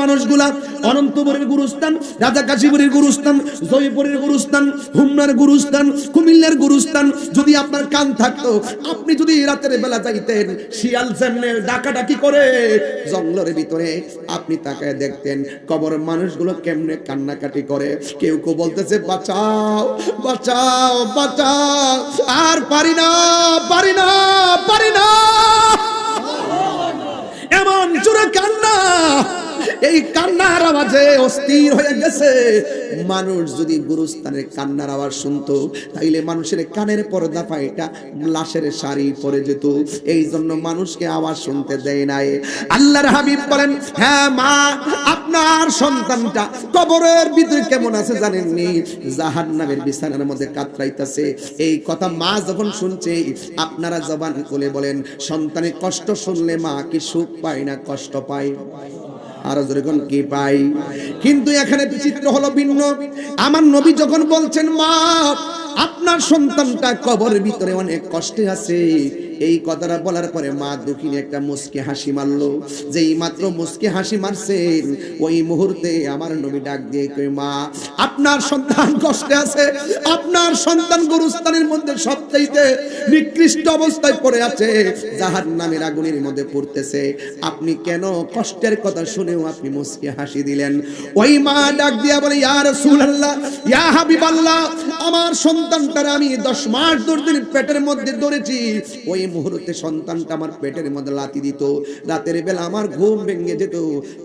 মানুষগুলা অনন্তপুরের গুরুস্থান, রাজা কাশীপুরের গুরুস্থান, জয়পুরের গুরুস্থান হুমনার গুরুস্থান, কুমিল্লার গুরুস্থান যদি আপনার কান থাকতো, আপনি যদি রাতের বেলা যাইতেন, শিয়াল করে জঙ্গলের ভিতরে আপনি তাকায় দেখতেন, কবর মানুষগুলো কেমনে কান্নাকাটি করে। কেউ কেউ বলতেছে, বাঁচাও বাঁচাও বাঁচাও, আর পারি না পারি না পারি না। এমন জোরে কান্না। এই কান্নার আওয়াজে অস্থির হয়ে গেছে। মানুষ যদি গুরুস্থানের কান্নার আওয়াজ শুনতো, তাইলে মানুষের কানের পর্দা পাইটা লাশের শাড়ি পরে যেত। এই জন্য মানুষকে আওয়াজ শুনতে দেয় নাই। আল্লাহর হাবিব বলেন হ্যাঁ মা, আপনার সন্তানটা কবরের ভিতরে কেমন আছে জানেননি? জাহান্নামের বিছানার মধ্যে কাতরাইতেছে। এই কথা মা যখন শুনছে, আপনারা জবান খুলে বলেন, সন্তানের কষ্ট শুনলে মা কি সুখ পায় না কষ্ট পায়? আরও যেরকম কি পাই? কিন্তু এখানে বিচিত্র হলো ভিন্ন। আমার নবী যখন বলছেন মা আপনার সন্তানটা কবরের ভিতরে অনেক কষ্টে আছে। এই কথাটা বলার পরে মা দুঃখিনী একটা মুসকে হাসি মারলো। যেই মাত্র মুসকে হাসি মারছেন, ওই মুহূর্তে আমার নবী ডাক দিয়ে কই মা, আপনার সন্তান কষ্টে আছে। আপনার সন্তান গুরুস্থানের মধ্যে সবচাইতে নিকৃষ্ট অবস্থায় পড়ে আছে। জাহার নামের আগুনের মধ্যে পড়তেছে। আপনি কেন কষ্টের কথা শুনেও আপনি মুসকে হাসি দিলেন? ওই মা ডাক দিয়া বলে, ইয়া রাসূলুল্লাহ, ইয়া হাবিবাল্লাহ, আমার সন্তানটার আমি 10 মাস দশ দিন পেটের মধ্যে ধরেছি। ওই মুহূর্তে সন্তানটা আমার পেটের মধ্যে লাতি দিত। রাতের বেলা আমার ঘুম ভেঙে যেত।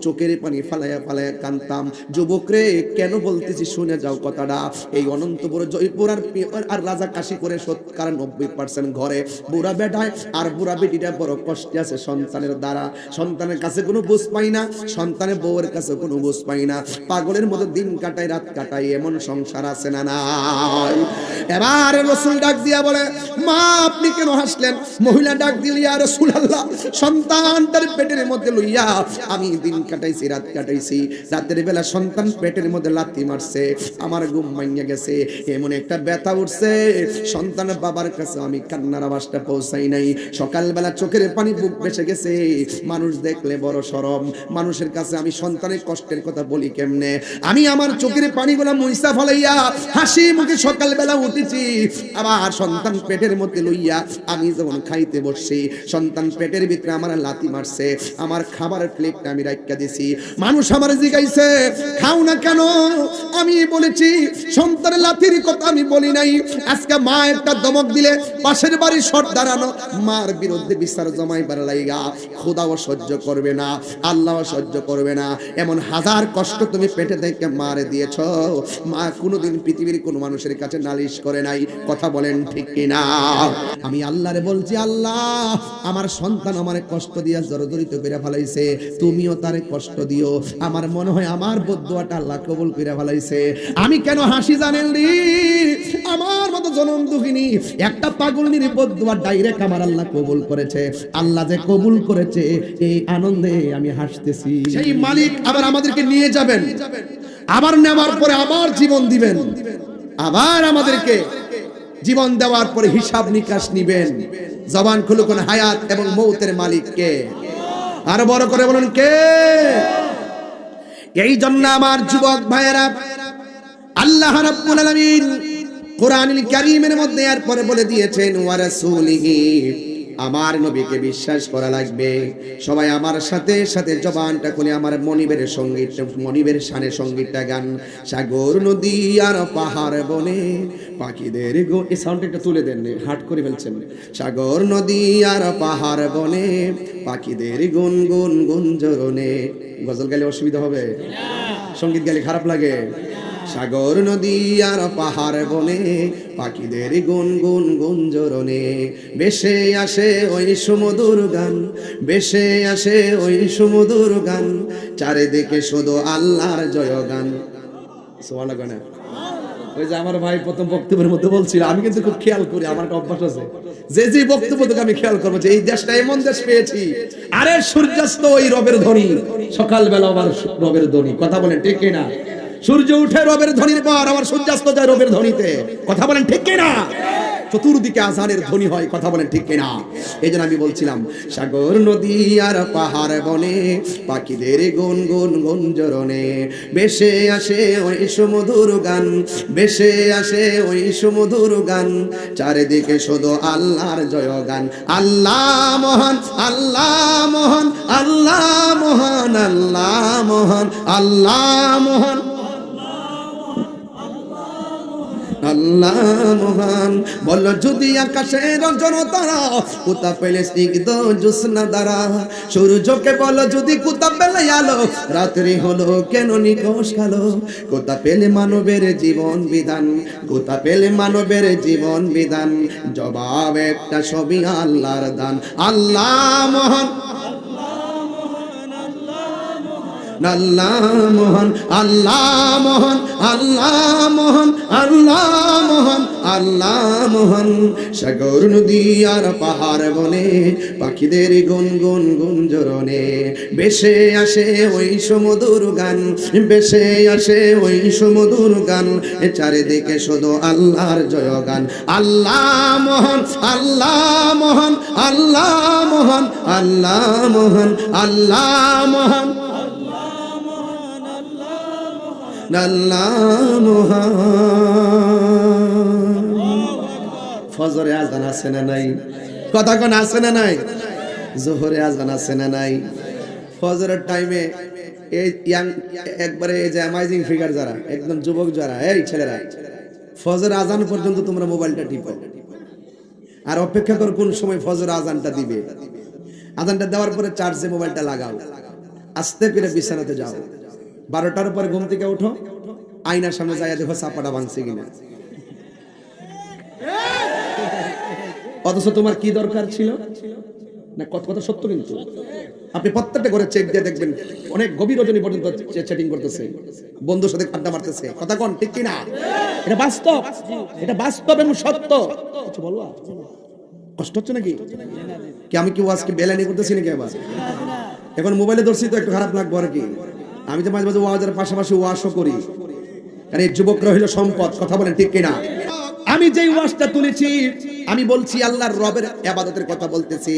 চোখের পানি ফালায়া ফালায়া কানতাম যুবক রে, কেন বলতেছি শুনে যাও কথাটা। এই অনন্তপুর জয়পুর আর আর রাজা কাশি করে সৎকার নব্বই পার্সেন্ট ঘরে। বুড়া বেটায়, আর বুড়া বেটিটা বড় কষ্টে আছে সন্তানের দ্বারা। সন্তানের কাছে কোনো বুঝ পাই না, সন্তানের বউয়ের কাছে কোনো বুঝ পাই না। পাগলের মতো দিন কাটাই রাত কাটাই এমন সংসার আছে না নাই? এবার রসুল ডাক দিয়া বলে, মা, আপনি কেন হাসলেন? মহিলা ডাক দিল, ইয়া রসুল আল্লাহ সন্তান তার পেটের মধ্যে লইয়া, আমি দিন কাটাইছি, রাত কাটাইছি। রাতের বেলা সন্তান পেটের মধ্যে লাথি মারছে, আমার ঘুম মাইয়া গেছে, এমন একটা ব্যথা উঠছে। সন্তানের বাবার কাছে আমি কান্নার আওয়াজটা পৌঁছাই নাই। সকালবেলা চোখের পানি বুক বেসে গেছে। মানুষ দেখলে বড় সরম। মানুষের কাছে আমি সন্তানের কষ্টের কথা বলি কেমনে? আমি আমার চোখের পানিগুলো মুইসা ফলাইয়া হাসি মুখে সকালবেলা উঠেছি আবার সন্তান পেটের মধ্যে লইয়া আমি যখন খাইতে বসছি, সন্তান পেটের ভিতরে আমার লাতি মারছে, আমার খাবারের প্লেটটা আমি রাখা দিছি। মানুষ আমার জিগাইছে, খাও না কেন? আমি বলেছি, সন্তানের লাথির কথা আমি বলি নাই। আজকে মা একটা দমক দিলে, পাশের বাড়ি শট দাঁড়ানো, মার বিরুদ্ধে বিচার জমাইবার লাইগা। খোদাও সহ্য করবে না, আল্লাহ সহ্য করবে না। এমন হাজার কষ্ট তুমি পেটে থেকে মারে দিয়েছ। মা কোনোদিন পৃথিবীর কোনো মানুষের কাছে নালিশ করে নাই, কথা বলেন ঠিক কিনা? আমি আল্লাহরে বলছি, আল্লাহ, আমার সন্তান আমার কষ্ট দিয়া জড়জড়িত করে ফেলাইছে, তুমিও তারে কষ্ট দিও। আমার মনে হয় আমার বদুয়াটা আল্লাহ কবুল করে ফেলাইছে। আমি কেন হাসি জানেন রে? আমার মতো জনম দুঃখিনী, একটা পাগলনির বদুয়া ডাইরেক্ট আমার আল্লাহ কবুল করেছে। আল্লাহ যে কবুল করেছে, এই আনন্দে আমি হাসতেছি। সেই মালিক আবার আমাদেরকে নিয়ে যাবেন। আবার নেওয়ার পরে আবার জীবন দিবেন। আবার আমাদেরকে জীবন দেওয়ার পরে হিসাব নিকাশ নিবেন। জবান খুলুকুন হায়াত এবং মৌতের মালিক কে আরও বড় করে বলুন কে? এই জন্য আমার যুবক ভাইয়েরা, আল্লাহ রাব্বুল আলামিন কোরআনুল কারীমের মধ্যে এরপরে বলে দিয়েছেন, ওয়া রাসূলিহি আমার নবীকে বিশ্বাস করা লাগবে। সবাই আমার সাথে সাথে জবানটা খুলে আমার মনিবের সংগীত মনিবের শানে সঙ্গীতটা গান। সাগর নদী আর পাহাড় বনে পাখিদের গো এই সাউন্ডটা একটু তুলে দেন হাট করে ফেলছেন। সাগর নদী আর পাহাড় বনে পাখিদের গুন গুন গুঞ্জরনে গজল গালে অসুবিধা হবে? সংগীত গালে খারাপ লাগে? সাগর নদী আর পাহাড় বনে, পাখিদের গুন গুন গুঞ্জরনে বেশে আসে ওই সুমধুর গান, বেশে আসে ওই সুমধুর গান, চারিদিকে শুধু আল্লাহর জয় গান ওই যে আমার ভাই প্রথম বক্তব্যের মধ্যে বলছিল, আমি কিন্তু খুব খেয়াল করি, আমার একটা অভ্যাস আছে। যে যে বক্তব্য তোকে আমি খেয়াল করব, যে এই দেশটা এমন দেশ পেয়েছি, আরে সূর্যাস্ত ওই রবের ধ্বনি, সকালবেলা আবার রবের ধ্বনি, কথা বলেন ঠিক না সূর্য উঠে রবের ধ্বনির পর, আবার সূর্যাস্ত যায় রবের ধ্বনিতে। কথা বলেন ঠিক না চতুর্দিকে আজানের ধ্বনি হয়, কথা বলেন ঠিক কিনা? এই জন্য আমি বলছিলাম, সাগর, নদী আর পাহাড় বনে পাখিদের গুন গুন গুঞ্জরণে বেশে আসে ওই সুমধুর গান বেশে আসে ওই সুমধুর গান। চারিদিকে শুধু আল্লাহর জয় গান আল্লাহ মহান আল্লাহ মহান আল্লাহ মহান আল্লাহ মহান আল্লাহ মহান। আল্লাহ মহান। বল, যদি আকাশের জনতারা কুতা পেলে স্নিগ্ধ জোসনা দ্বারা, সূর্যকে বল, যদি কুতা পেলে আলো, রাত্রি হলো কেন নিকোষ কালো? কুতা পেলে মানবের জীবন বিধান কোথা পেলে মানবের জীবন বিধান, জবাব একটা ছবি আল্লাহর দান। আল্লাহ মহান। আল্লাহ মোহন আল্লাহ মোহন আল্লাহ মোহন আল্লাহ মোহন আল্লাহ মোহন। সাগর নদী আর পাহাড় বনে পাখিদের গুন গুন গুঞ্জরণে বেশে আসে ওই সমুদুর গান, বেশে আসে ওই সমুদুর গান। চারিদিকে শুধু আল্লাহর জয় গান আল্লাহ মোহন আল্লাহ মোহন আল্লাহ মোহন আল্লাহ মোহন আল্লাহ মোহন। ফজরে আজান আছে না নাই? কথা আছে না নাই? জোহরে আজান আছে না নাই? ফজরের টাইমে এই ইয়াং একবারে এই যে অ্যামাইজিং ফিগার যারা, একদম যুবক যারা, এই ছেলেরা, ফজর আজান পর্যন্ত তোমরা মোবাইলটা টিপো। আর অপেক্ষা কর কোন সময় ফজর আজানটা দিবে। আজানটা দেওয়ার পরে চার্জে মোবাইলটা লাগাও। আস্তে করে বিছানাতে যাও। বারোটার পরে ঘুম থেকে উঠো, আয়নার সামনে যাইয়া দেখো চাপাটা ভাঙছে কিনা। অথচ তোমার কি দরকার ছিল? না, কত কথা সত্য কিন্তু। আপনি প্রত্যেকটা চেক দিয়ে দেখবেন, অনেক গভীর রজনী পর্যন্ত চ্যাটিং করতেছে, বন্ধুর সাথে আড্ডা মারতেছে। কথা ঠিক কিনা? এটা বাস্তব এটা বাস্তব এবং সত্য। কিছু বলো কষ্ট হচ্ছে নাকি? কি আমি কি আজকে বেলানি করতেছি নাকি আবার? এখন মোবাইলে ধরছি তো একটু খারাপ লাগবো আর কি। আমি তো মাঝে মাঝে ওয়াজের পাশাপাশি ওয়াশও করি। কারণ এই যুবকরা হইল সম্পদ, কথা বলেন ঠিক কিনা? আমি যেই ওয়াশটা তুলেছি আমি বলছি আল্লাহর রবের আবাদতের কথা বলতেছি,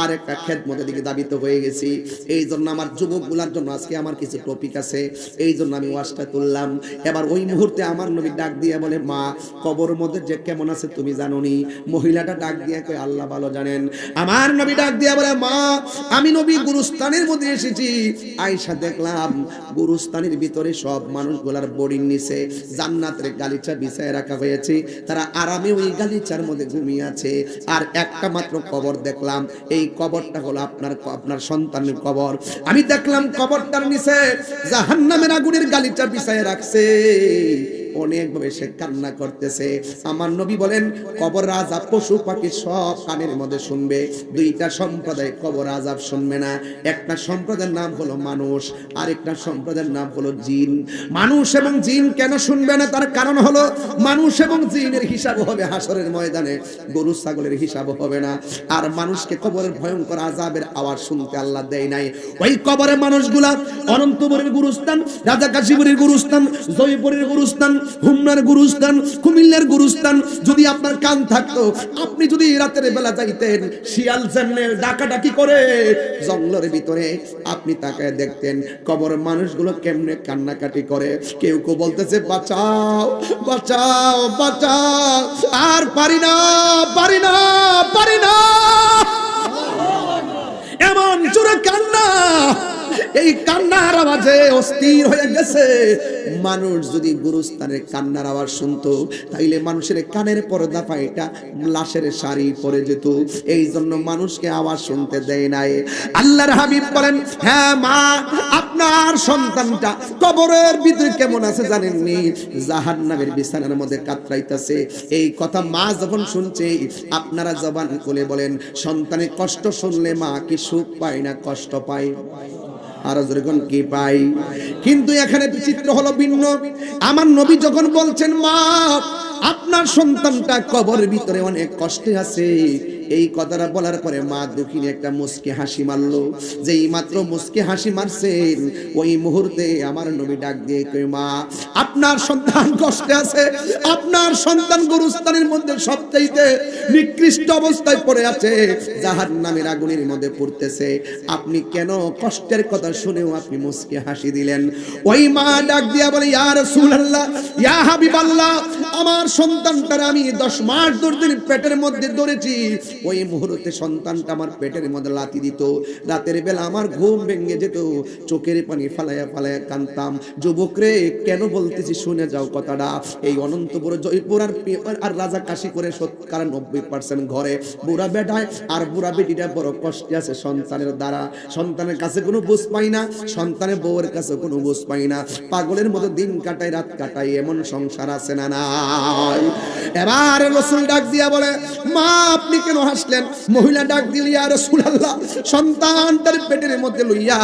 আর একটা খেদমতের দিকে দাবিত হয়ে গেছি। এই জন্য আমার যুবকগুলার জন্য আজকে আমার কিছু টপিক আছে। এই জন্য আমি ওয়াজটা তুললাম। এবার ওই মুহূর্তে আমার নবী ডাক দিয়ে বলে, মা কবর মধ্যে যে কেমন আছে তুমি জানোনি? মহিলাটা ডাক দিয়ে কই আল্লাহ ভালো জানেন। আমার নবী ডাক দিয়ে বলে, মা, আমি নবী গুরুস্থানের মধ্যে এসেছি। আয়সা দেখলাম, গুরুস্থানের ভিতরে সব মানুষগুলার বোর্ডিং নিচে জান্নাতের গালিচা বিছায় রাখা হয়েছে। তারা আরামে ওই গালিচার মধ্যে ঘুমিয়ে আছে। আর একটা মাত্র কবর দেখলাম। এই কবরটা হলো আপনার আপনার সন্তানের কবর। আমি দেখলাম কবরটার নিচে জাহান্নামের আগুনের গালিচা বিছায় রাখছে। অনেকভাবে সে কান্না করতেছে। আমার নবী বলেন, কবর আজাব পশু পাখি সব কানের মধ্যে শুনবে। দুইটা সম্প্রদায় কবর আজাব শুনবে না। একটা সম্প্রদায়ের নাম হলো মানুষ আর একটা সম্প্রদায়ের নাম হলো জিন। মানুষ এবং জিন কেন শুনবে না? তার কারণ হলো, মানুষ এবং জিনের হিসাব হবে হাসরের ময়দানে। গরু ছাগলের হিসাব হবে না। আর মানুষকে কবরের ভয়ঙ্কর আজাবের আওয়াজ শুনতে আল্লাহ দেয় নাই। ওই কবরের মানুষগুলা অনন্তপুরের গুরুস্থান রাজা কাশীপুরের গুরুস্থান, জয়পুরের গুরুস্থান হুমনার গুরুস্থান, কুমিল্লার গুরুস্থান যদি আপনার কান থাকতো, আপনি যদি রাতের বেলা যাইতেন, শিয়াল সামনে ডাকাডাকি করে, জঙ্গলের ভিতরে আপনি তাকে দেখতেন, কবর মানুষগুলো কেমনে কান্নাকাটি করে। কেউ কেউ বলতেছে, বাঁচাও বাঁচাও বাঁচাও, আর পারি না পারি না পারি না। এমন জোরে কান্না। এই কান্নার আওয়াজে অস্থির হয়ে গেছে। মানুষ যদি গুরুস্থানের কান্নার আওয়াজ শুনতো, তাইলে মানুষের কানের পর্দা পাইটা লাশের শাড়ি পরে যেত। এই জন্য মানুষকে আওয়াজ শুনতে দেয় নাই। আল্লাহর হাবিব বলেন হ্যাঁ মা, আপনার সন্তানটা কবরের ভিতরে কেমন আছে জানেননি? জাহান্নামের বিছানার মধ্যে কাতরাইতেছে। এই কথা মা যখন শুনছে, আপনারা জবান খুলে বলেন, সন্তানের কষ্ট শুনলে মা কি সুখ পায় না কষ্ট পায়? আরও পাই কিন্তু এখানে হলো আমার নবী যখন বলছেন, মা, আপনার সন্তানটা কবরের ভিতরে অনেক কষ্টে আছে। এই কথাটা বলার পরে মা দুঃখিনী একটা মুসকে হাসি মারলো। যেই মাত্র মুসকে হাসি মারছেন, ওই মুহূর্তে আমার নবী ডাক দিয়ে কই মা, আপনার সন্তান কষ্টে আছে। আপনার সন্তান গুরুস্থানের মধ্যে সবচাইতে নিকৃষ্ট অবস্থায় পড়ে আছে। জাহার নামের আগুনের মধ্যে পড়তেছে। আপনি কেন কষ্টের কথা শুনেও আপনি মুসকে হাসি দিলেন? ওই মা ডাক দিয়া বলে, ইয়া রাসূলুল্লাহ, ইয়া হাবিবাল্লাহ, আমার সন্তানটার আমি 10 মাস ধরে পেটের মধ্যে ধরেছি। ওই মুহূর্তে সন্তানটা আমার পেটের মধ্যে লাতি দিত। রাতের বেলা আমার ঘুম ভেঙে যেত। চোখের পানি ফালাইয়া ফালাইয়া কানতাম যুবক রে কেন বলতেছি শুনে যাও কথাটা। এই অনন্তপুর জয়পুর আর আর রাজা কাশি করে সৎকার নব্বই পার্সেন্ট ঘরে। বুড়া বেটায় আর বুড়া বেটিটা বড় কষ্টে আছে সন্তানের দ্বারা। সন্তানের কাছে কোনো বুঝ পাই না। সন্তানের বউয়ের কাছে কোনো বুঝ পাই না। পাগলের মতো দিন কাটাই রাত কাটাই এমন সংসার আছে না নাই? এবার রসুল ডাক দিয়া বলে, মা, আপনি কেন হাসলেন, মহিলা ডাক দিলি আর রসুল আল্লাহ সন্তান তার পেটের মধ্যে লইয়া,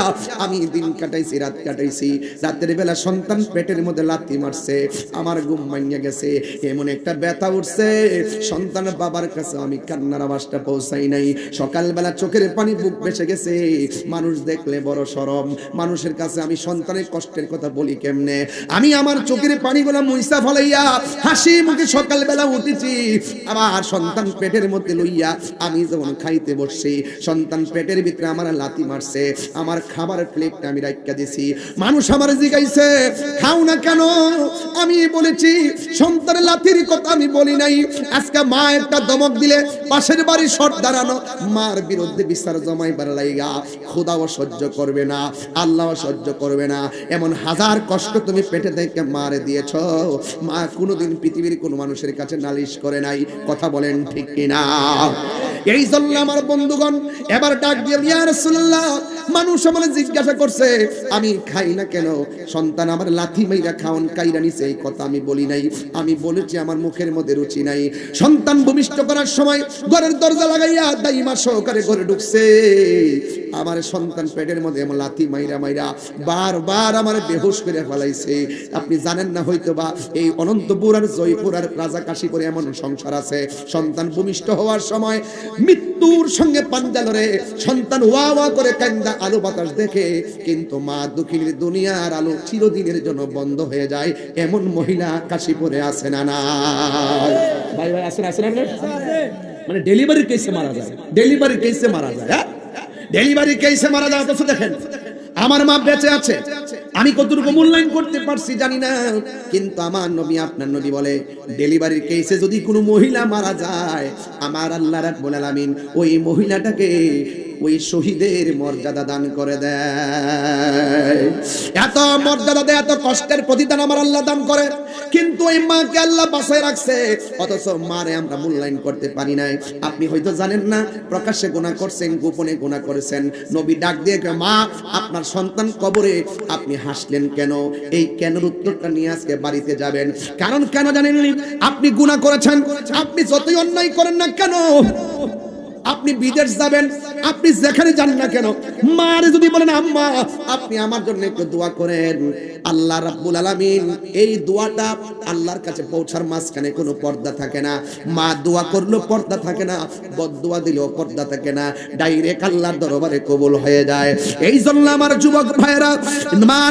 আমি দিন কাটাইছি, রাত কাটাইছি। রাতের বেলা সন্তান পেটের মধ্যে লাথি মারছে, আমার ঘুম ভাঙিয়া গেছে, এমন একটা ব্যথা উঠছে। সন্তানের বাবার কাছে আমি কান্নার আওয়াজটা পৌঁছাই নাই। সকালবেলা চোখের পানি বুক বেসে গেছে। মানুষ দেখলে বড় সরম। মানুষের কাছে আমি সন্তানের কষ্টের কথা বলি কেমনে? আমি আমার চোখের পানিগুলো মুইসা ফলাইয়া হাসি মুখে সকালবেলা উঠেছি। আবার সন্তান পেটের মধ্যে লইয়া আমি যখন খাইতে বসছি, সন্তান পেটের ভিতরে আমার লাতি মারছে, আমার খাবারের প্লেটটা আমি রাখা দিছি। মানুষ আমার জিগাইছে, খাও না কেন? আমি বলেছি, সন্তানের লাথির কথা আমি বলি নাই। আজকে মা একটা দমক দিলে, পাশের বাড়ি শট দাঁড়ানো, মার বিরুদ্ধে বিচার জমাইবার লাইগা। খোদাও সহ্য করবে না, আল্লাহ সহ্য করবে না। এমন হাজার কষ্ট তুমি পেটে থেকে মারে দিয়েছ। মা কোনোদিন পৃথিবীর কোনো মানুষের কাছে নালিশ করে নাই। কথা বলেন ঠিক কিনা? এই জন্য আমার বন্ধুগণ, এবার ডাক দিয়ে, ইয়া রাসূলুল্লাহ মানুষ আমার জিজ্ঞাসা করছে, আমি খাই না কেন? সন্তান আমার লাথি মাইরা খাওন, কাইরা নিছে, এই কথা আমি বলি নাই। আমি বলেছি, আমার মুখের মধ্যে রুচি নাই। সন্তান ভূমিষ্ঠ করার সময় ঘরের দরজা লাগাইয়া দাইমা সহকারে ঘরে ঢুকছে। আমার সন্তান পেটের মধ্যে এমন লাথি মাইরা মাইরা বারবার আমার বেহুশ করে ফেলাইছে। আপনি জানেন না হয়তো বা এই অনন্তপুর আর জয়পুর আর রাজা কাশীপুরে এমন সংসার আছে। সন্তান ভূমিষ্ঠ হওয়ার সময় মৃত্যুর সঙ্গে পাঞ্জালরে সন্তান ওয়া ওয়া করে কান্দা আলো বাতাস দেখে, কিন্তু মা দুঃখিনীর দুনিয়ার আলো চিরদিনের জন্য বন্ধ হয়ে যায়। এমন মহিলা কাশীপুরে আছে না না। ভাই ভাই আসেন আসেন মানে ডেলিভারি কেসে মারা যায়। ডেলিভারি কেসে মারা যায় হ্যাঁ? ডেলিভারি কেসে মারা যায়, অথচ দেখেন, আমার মা বেঁচে আছে। আমি কতটুকু মূল্যায়ন করতে পারছি জানি না, কিন্তু আমার নবী আপনার নবী বলে, ডেলিভারির কেসে যদি কোনো মহিলা মারা যায়, আমার আল্লাহ রাব্বুল আলামিন ওই মহিলাটাকে ওই শহীদের মর্যাদা দান করে দেয়। এত মর্যাদা দেয়, এত কষ্টের প্রতিদান আমার আল্লাহ দান করে, কিন্তু ওই মাকে আল্লাহ বাসায় রাখছে। অথচ মারে আমরা মূল্যায়ন করতে পারি নাই। আপনি হয়তো জানেন না, প্রকাশ্যে গুণা করছেন, গোপনে গুণা করেছেন। নবী ডাক দিয়ে মা, আপনার সন্তান কবরে, আপনি হাসলেন কেন? এই কেন উত্তরটা নিয়ে আজকে বাড়িতে যাবেন? কারণ কেন জানেন আপনি গুণা করেছেন। আপনি যতই অন্যায় করেন না কেন? আপনি বিদেশ যাবেন, আপনি যেখানে যান না কেন? মারে যদি বলেন, আম্মা, আপনি আমার জন্য একটু দোয়া করেন। আল্লাহ রাব্বুল আলামিন এই দোয়াটা আল্লাহর কাছে পৌঁছার মাঝখানে কোনো পর্দা থাকে না। মা দোয়া করলেও পর্দা থাকে না বদদোয়া দিলেও পর্দা থাকে না। ডাইরেক্ট আল্লাহর দরবারে কবুল হয়ে যায়। এই জন্য আমার যুবক ভাইয়েরা, মা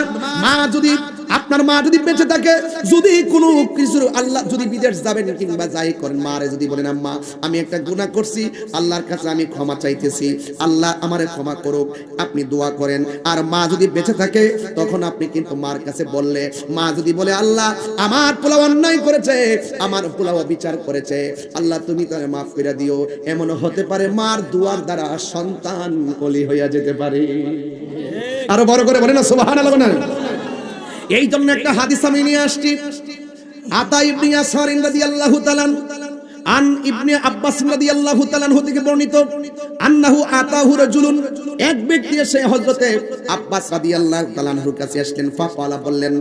মা যদি আপনার মা যদি বেঁচে থাকে, যদি কোনো কিছু আল্লাহ যদি বিদেশ যাবেন কিংবা যাই করেন, মারে যদি বলেন, আম্মা, আমি একটা গুনাহ করছি, আল্লাহর কাছে আমি ক্ষমা চাইতেছি। আল্লাহ আমারে ক্ষমা করুক, আপনি দোয়া করেন। আর মা যদি বেঁচে থাকে, তখন আপনি কিন্তু মার কাছে বললে, মা যদি বলে, আল্লাহ, আমার পোলাও অন্যায় করেছে, আমার পোলাও বিচার করেছে। আল্লাহ, তুমি তারে মাফ করে দিও। এমন হতে পারে মার দুয়ার দ্বারা সন্তান কলি হইয়া যেতে পারে। আরও বড় করে বলে না, সুবহানাল্লাহ না এই জন্য একটা হাদিস আমি নিয়ে আসছি। আতা ইবনে ইয়াসার রাদিয়াল্লাহু তাআলা আন ইবনে আব্বাস বর্ণিত, আন্নাহু আতাহু এক ব্যক্তি এসে আব্বাস কাছে আসলেন বললেন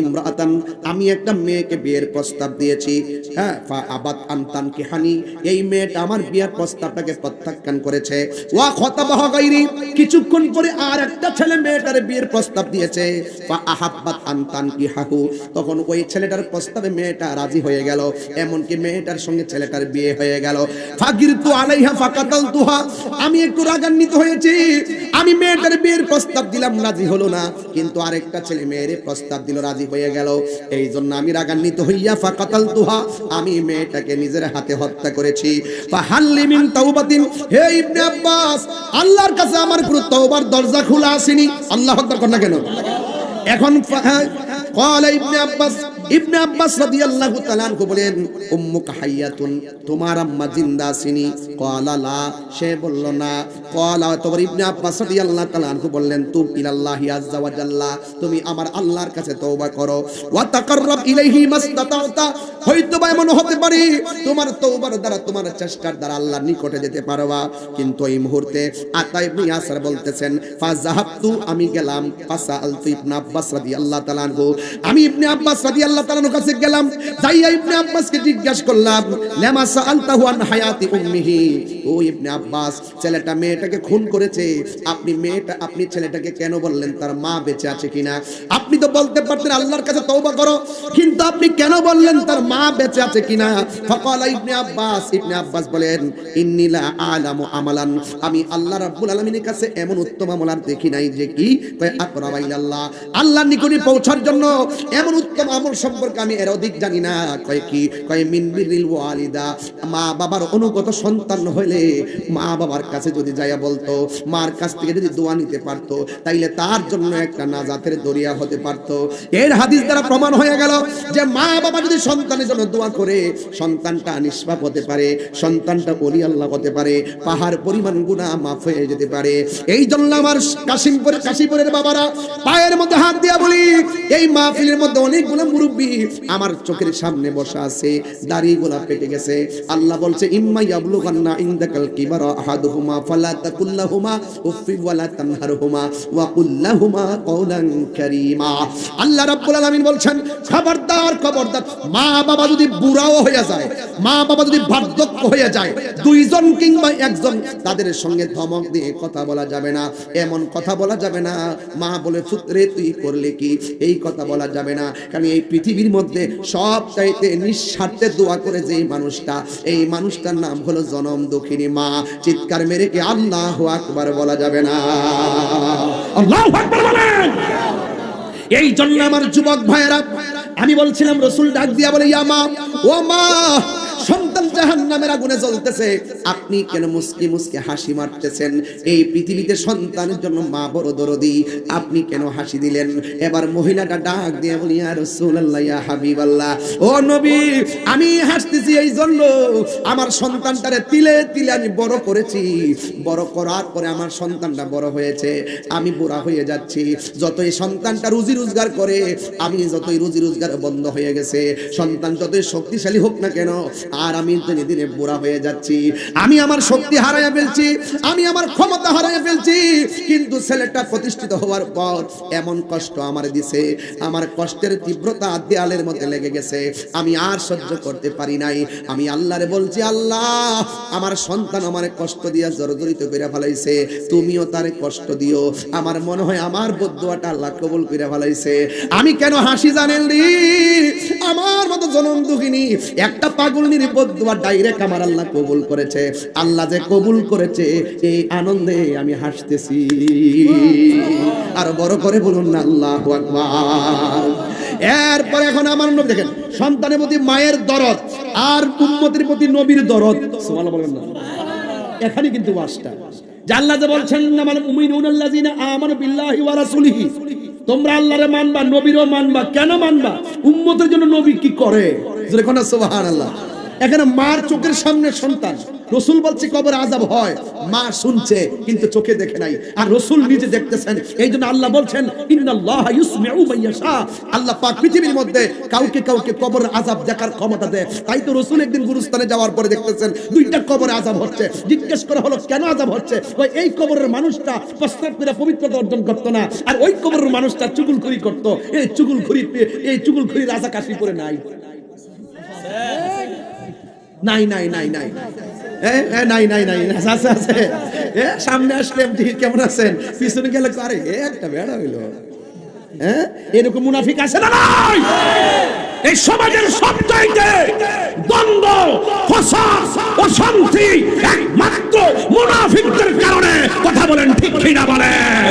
ইমরাআতান, আমি একটা মেয়েকে বিয়ের প্রস্তাব দিয়েছি হ্যাঁ ফা এই মেয়েটা আমার বিয়ের প্রস্তাবটাকে প্রত্যাখ্যান করেছে, ওয়া খাতাবাহা কিছুক্ষণ পরে আর একটা ছেলে মেয়েটার বিয়ের প্রস্তাব দিয়েছে, ফা আহাব্বাত কিহাহু তখন ওই ছেলেটার প্রস্তাবে মেয়েটা রাজি হয়ে গেল, এমনকি মেয়েটার সঙ্গে ছেলেটার বিয়ে হয়ে গেল ফাকির তু আলাইহা ফাকাতাল তুহা আমি একটু রাগান্বিত হয়েছি আমি মেয়েটার বিয়ের প্রস্তাব দিলাম রাজি হলো না কিন্তু আরেকটা ছেলে মেয়ের প্রস্তাব দিল রাজি হয়ে গেল এই জন্য আমি রাগান্বিত হইয়া ফাকাতাল তুহা আমি মেয়েটাকে নিজের হাতে হত্যা করেছি ফাহাল্লি মিন তাওবাতিন হে ইবনে আব্বাস আল্লাহর কাছে আমার কোনো তওবার দরজা খোলা আসেনি আল্লাহ আকবার কর না কেন এখন قال ابن আব্বাস ইবনে আব্বাস রাদিয়াল্লাহু তাআলা আনহু বলেন, উম্মুকা হাইয়াতুন, তোমার আম্মা জিন্দা আছেনি ক্বালা লা। সে বলল, না। ক্বালা তোমার ইবনে আব্বাস রাদিয়াল্লাহু তাআলা আনহু বললেন, তুম ইলাল্লাহি আযজা ওয়া জাল্লা, তুমি আমার আল্লাহর কাছে তওবা করো। ওয়া তাকাররাব ইলাইহি মাসতাতাউতা হয়তো বা এমন হতে পারে, তোমার তওবার দ্বারা তোমার চেষ্টার দ্বারা আল্লাহর নিকটে যেতে পারবা। কিন্তু এই মুহূর্তে আতা ইবনে ইয়াসার বলতেছেন, ফাজাহাবতু, আমি গেলাম ফাসালতু ইবনে আব্বাস রাদিয়াল্লাহু তাআলা আনহু। আমি ইবনে আব্বাস রাদিয়াল্লাহু তাআলার কাছে গেলাম, যাইয়া ইবনে আব্বাসকে জিজ্ঞাসা করলাম, লামা সাআলতাহু আন হায়াতি উম্মিহি? ও ইবনে আব্বাস, ছেলেটা মেয়েটাকে খুন করেছে। আপনি মেয়েটা, আপনি ছেলেটাকে কেন বললেন? তার মা বেঁচে আছে কিনা? আপনি তো বলতে পারতেন আল্লাহর কাছে তওবা করো, কিন্তু আপনি কেন বললেন তার মা বেঁচে আছে কিনা? ফাকালা ইবনে আব্বাস ইবনে আব্বাস বলেন, ইন্নী লা আমালান। আমি আল্লাহ রাব্বুল আলামিনের কাছে এমন উত্তম আমল আর দেখি নাই যে কি? কয় আকরাবা আল্লাহর নিকটে পৌঁছার জন্য এমন উত্তম আমল সম্পর্কে আমি এর অধিক জানি না। কয় কি? কয়, মিন বিরিল ওয়ালিদা। মা বাবার অনুগত সন্তান হইলে মা বাবার কাছে যদি যাইয়া বলতো, মার কাছ থেকে যদি দোয়া নিতে পারতো, তাইলে তার জন্য একটা নাজাতের দরিয়া হতে পারতো। এর হাদিস দ্বারা প্রমাণ হয়ে গেল যে মা বাবা যদি সন্তানের জন্য দোয়া করে, সন্তানটা নিষ্পাপ হতে পারে, সন্তানটা অলি আল্লাহ হতে পারে, পাহাড় পরিমাণ গুণা মাফ হয়ে যেতে পারে। এই জন্য আমার কাশিমপুর কাশীপুরের বাবারা পায়ের মধ্যে হাত দিয়া বলি, এই মাহফিলের মধ্যে অনেকগুলো মুরব্বী আমার চোখের সামনে বসা আছে দাড়ি গোলা পেটে গেছে। আল্লাহ বলছে, ইম্মা ইয়াবলুগান্না ইনদাকাল কিবারা আহাদুহুমা, ফালা তাকুল্লাহুমা উফি ওয়ালা তানহারহুমা ওয়া কুল্লাহুমা কওলান কারীমা। আল্লাহ রাব্বুল আলামিন বলছেন, খবরদার খবরদার মা বাবা যদি বুড়াও হয়ে যায় মা বাবা যদি বার্ধক্য হয়ে যায়, দুইজন কিংবা একজন, তাদের সঙ্গে ধমক দিয়ে কথা বলা যাবে না। এমন কথা বলা যাবে না, মা বলে পুত্রে তুই করলে কি? এই কথা বলা যাবে না। কারণ এই পৃথিবীর মধ্যে সব চাইতে নিঃস্বার্থে দোয়া করে যে মানুষটা, এই মানুষটার নাম হলো জনম দক্ষিণী মা। চিৎকার মেরে কি আল্লাহ আকবার বলা যাবে না? এই জন্য আমার যুবক ভাইয়েরা, আমি বলছিলাম, রসুল ডাক দিয়া বলে, ইয়া মা, ও মা জাহান্নামের আগুনে জ্বলতেছে। আপনি কেন মুসকি মুসকি হাসি মারতেছেন? এই পৃথিবীতে সন্তানের জন্য মা বড় দরদি। আপনি কেন হাসি দিলেন? এবার মহিলাটা ডাক দিয়ে বলি, ইয়া রাসূলুল্লাহ হাবিবাল্লাহ। ও নবী, আমি হাসতেছি এই জন্য আমার সন্তানটারে তিলে তিলে আমি বড় করেছি। বড় করার পরে আমার সন্তানটা বড় হয়েছে। আমি বুড়া হয়ে যাচ্ছি। যতই সন্তানটা রুজি রোজগার করে, আমি যতই রুজি রোজগার বন্ধ হয়ে গেছে। সন্তান যতই শক্তিশালী হোক না কেন, আর আমি দিনে দিনে বুড়া হয়ে যাচ্ছি। আমি আমার শক্তি হারাইয়া ফেলছি, আমি আমার ক্ষমতা হারাইয়া ফেলছি, কিন্তু ছেলেটা প্রতিষ্ঠিত হওয়ার পর এমন কষ্ট আমার দিছে, আমার কষ্টের তীব্রতা দেয়ালের মধ্যে লেগে গেছে, আমি আর সহ্য করতে পারি নাই। আমি আল্লাহরে বলছি, আল্লাহ, আমার সন্তান আমার কষ্ট দিয়া জর্জরিত করে ফেলাইছে, তুমিও তারে কষ্ট দিও। আমার মনে হয় আমার বদুয়াটা আল্লাহ কবুল করে ফেলাইছে। আমি কেন হাসি জানেন রে? আমার মতো জনম দুঃখিনী, একটা পাগলনির বদুয়া ডাইরেক্ট আমার আল্লাহ কবুল করেছে। আল্লাহ যে কবুল করেছে, এই আনন্দে আমি হাসতেছি। আর বড় করে বলুন না, আল্লাহ এরপর এখন আমার নবী দেখেন, সন্তানের প্রতি মায়ের দরদ, আর উম্মতের প্রতি নবীর দরদ বলেন না। এখানে কিন্তু ওয়াজটা। আল্লাহ যে বলছেন আমার মুমিনুন আল্লাযিনা আমানু বিল্লাহি ওয়া রাসূলিহি। তোমরা আল্লাহরে মানবা, নবীরও মানবা, কেন মানবা? উম্মতের জন্য নবী কি করে? সুবহানাল্লাহ। এখানে মার চোখের সামনে সন্তান। রসুল বলছে, কবর আজাব হয়। মা শুনছে, কিন্তু চোখে দেখে নাই। আর রসুল নিজে দেখতেছেন। এই জন্য আল্লাহ বলছেন আল্লাহ পাক পৃথিবীর মধ্যে কাউকে কাউকে কবর আজাব দেখার ক্ষমতা দেয়। তাই তো রসুল একদিন গুরুস্থানে যাওয়ার পরে দেখতেছেন, দুইটা কবর আজাব হচ্ছে। জিজ্ঞেস করা হলো, কেন আজাব হচ্ছে? ওই এই কবরের মানুষটা প্রস্তাব করে পবিত্রতা অর্জন করতো না। আর ওই কবরের মানুষটা চুগুল চুগুলখুরি করতো। এই চুগুলখুরি এই চুগুলখুরি রাজা কাশি করে নাই। নাই নাই নাই নাই। নাই নাই নাই। আছে আছে সামনে আসলে কেমন আছেন? পিছনে গেলে আরে একটা বেড়া হইল। হ্যাঁ এরকম মুনাফিক আছে না নাই? এই সমাজের দ্বন্দ্ব, ফসাদ অশান্তি একমাত্র মুনাফিকদের কারণে। কথা বলেন ঠিক ঠিক না বলেন